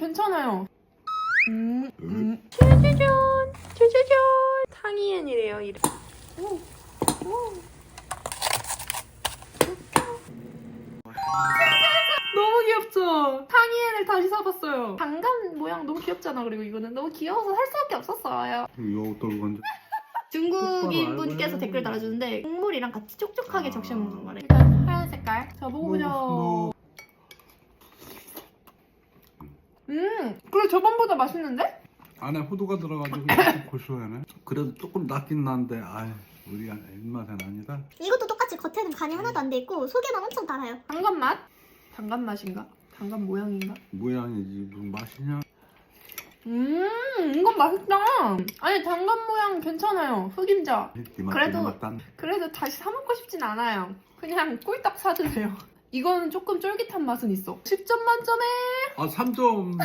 괜찮아요. 음, 음. 짜자잔, 짜자잔. 탕이엔이래요, 이름. 오, 오. 너무 귀엽죠? 탕이엔을 다시 사봤어요. 장갑 모양 너무 귀엽잖아. 그리고 이거는 너무 귀여워서 살 수밖에 없었어요. 이거 어떤 건지 중국인 분께서 댓글 달아주는데 국물이랑 같이 촉촉하게 아. 적셔 먹는 거래. 일단 하얀 색깔. 자 뭐, 먹어보죠. 뭐. 음, 그래 저번보다 맛있는데? 안에 호두가 들어가지고 조금 고소하네 그래도 조금 낫긴 난데 아이 우리 입맛은 아니다 이것도 똑같이 겉에는 간이 하나도 안 돼 있고 속에만 엄청 달아요. 당근 맛? 당근 맛인가? 당근 모양인가? 모양이지 무슨 맛이냐 음, 이건 맛있다. 아니 당근 모양 괜찮아요. 흑임자. 이맛 그래도- 그래도 다시 사 먹고 싶진 않아요. 그냥 꿀딱 사드세요. 이거는 조금 쫄깃한 맛은 있어. 10점 만점에 아 3점